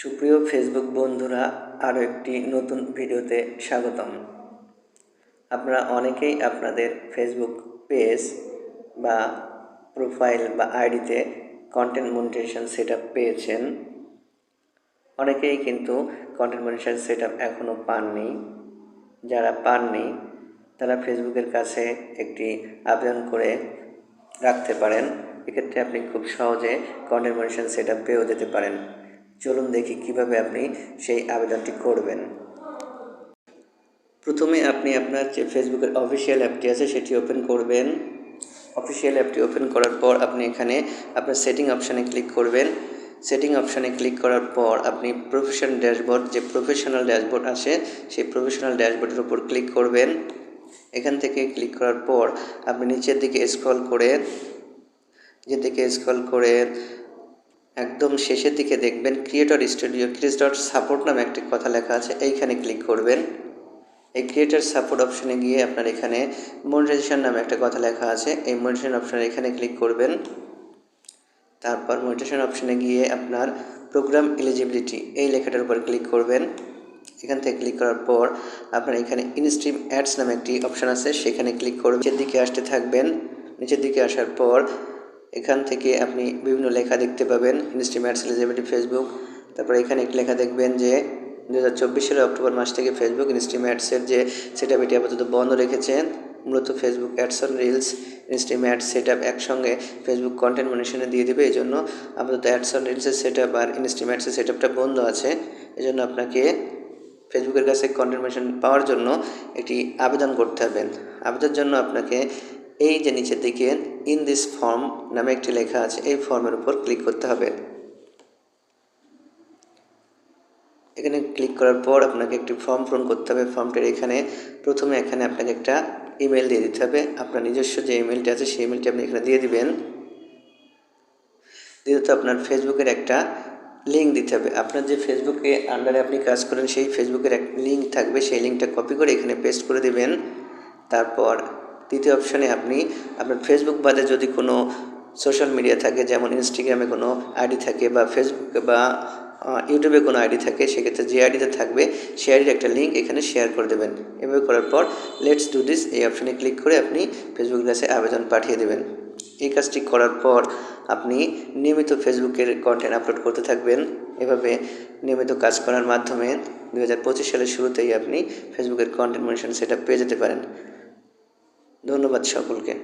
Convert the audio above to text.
সুপ্রিয় ফেসবুক বন্ধুরা, আরও একটি নতুন ভিডিওতে স্বাগতম। আপনারা অনেকেই আপনাদের ফেসবুক পেজ বা প্রোফাইল বা আইডিতে কন্টেন্ট মনিটেশন সেট পেয়েছেন। অনেকেই কিন্তু কন্টেন্ট মনিটেশন সেট এখনও পাননি। যারা পাননি, তারা ফেসবুকের কাছে একটি আবেদন করে রাখতে পারেন। এক্ষেত্রে আপনি খুব সহজে কন্টেন্ট মনিটেশন সেট পেয়েও যেতে পারেন। চলুন দেখি কীভাবে আপনি সেই আবেদনটি করবেন। প্রথমে আপনি আপনার যে ফেসবুকের অফিসিয়াল অ্যাপটি আছে সেটি ওপেন করবেন। অফিসিয়াল অ্যাপটি ওপেন করার পর আপনি এখানে আপনার সেটিং অপশানে ক্লিক করবেন। সেটিং অপশানে ক্লিক করার পর আপনি প্রফেশনাল ড্যাশবোর্ড, যে প্রফেশনাল ড্যাশবোর্ড আছে সেই প্রফেশনাল ড্যাশবোর্ডের উপর ক্লিক করবেন। এখান থেকে ক্লিক করার পর আপনি নিচের দিকে স্ক্রল করে, নিচের দিকে স্ক্রল করে একদম শেষের দিকে দেখবেন creator studio Chris dot support নামে একটি কথা লেখা আছে, এইখানে ক্লিক করবেন। এই ক্রিয়েটার সাপোর্ট অপশানে গিয়ে আপনার এখানে মনিটাইজেশন নামে একটা কথা লেখা আছে, এই মনিটাইজেশন অপশানে এখানে ক্লিক করবেন। তারপর মনিটাইজেশন অপশানে গিয়ে আপনার প্রোগ্রাম এলিজিবিলিটি এই লেখাটার উপর ক্লিক করবেন। এখান থেকে ক্লিক করার পর আপনার এখানে ইনস্ট্রিম অ্যাডস নামে একটি অপশান আছে, সেখানে ক্লিক করবেন। নিচের দিকে আসতে থাকবেন। নিচের দিকে আসার পর এখান থেকে আপনি বিভিন্ন লেখা দেখতে পাবেন। ইনস্ট্রিম ম্যাটস এলিজিবিলিটি ফেসবুক তারপর এখানে একটি লেখা দেখবেন যে দু হাজার চব্বিশ সালের অক্টোবর মাস থেকে ফেসবুক ইনস্ট্রিম অ্যাডসের যে সেট আপ এটি আপাতত বন্ধ রেখেছেন। মূলত Facebook ads on reels instream ad set up একসঙ্গে ফেসবুক কন্টেন্ট মনিশনে দিয়ে দেবে। এই জন্য আপাতত অ্যাডস অন রিলসের সেট আপ আর ইনস্ট্রিম অ্যাডসের সেট আপটা বন্ধ আছে। এই জন্য আপনাকে ফেসবুকের কাছে কন্টেন্ট মনিশন পাওয়ার জন্য একটি আবেদন করতে হবে। আবেদনের জন্য আপনাকে এই যে নিচের দিকে ইন দিস ফর্ম নামে একটি লেখা আছে, এই ফর্মের উপর ক্লিক করতে হবে। এখানে ক্লিক করার পর আপনাকে একটি ফর্ম পূরণ করতে হবে। ফর্মটির এখানে, প্রথমে এখানে আপনাকে একটা ইমেল দিয়ে দিতে হবে। আপনার নিজস্ব যে ইমেলটি আছে, সেই ইমেলটি আপনি এখানে দিয়ে দিবেন। দ্বিতীয়ত আপনার ফেসবুকের একটা লিঙ্ক দিতে হবে। আপনার যে ফেসবুকে আন্ডারে আপনি কাজ করেন, সেই ফেসবুকের এক লিঙ্ক থাকবে। সেই লিঙ্কটা কপি করে এখানে পেস্ট করে দেবেন। তারপর তৃতীয় অপশানে আপনি, আপনার ফেসবুক বাদে যদি কোনো সোশ্যাল মিডিয়া থাকে, যেমন ইনস্টাগ্রামে কোনো আইডি থাকে বা ফেসবুকে বা ইউটিউবে কোনো আইডি থাকে, সেক্ষেত্রে যে আইডিতে থাকবে, সেই আইডির একটা লিঙ্ক এখানে শেয়ার করে দেবেন। এভাবে করার পর লেটস ডু দিস এই অপশানে ক্লিক করে আপনি ফেসবুক কাছে আবেদন পাঠিয়ে দেবেন। এই কাজটি করার পর আপনি নিয়মিত ফেসবুকের কন্টেন্ট আপলোড করতে থাকবেন। এভাবে নিয়মিত কাজ করার মাধ্যমে দু হাজার পঁচিশ সালের শুরুতেই আপনি ফেসবুকের কন্টেন্ট মনিশন সেটা পেয়ে যেতে পারেন। ধন্যবাদ সকলকে।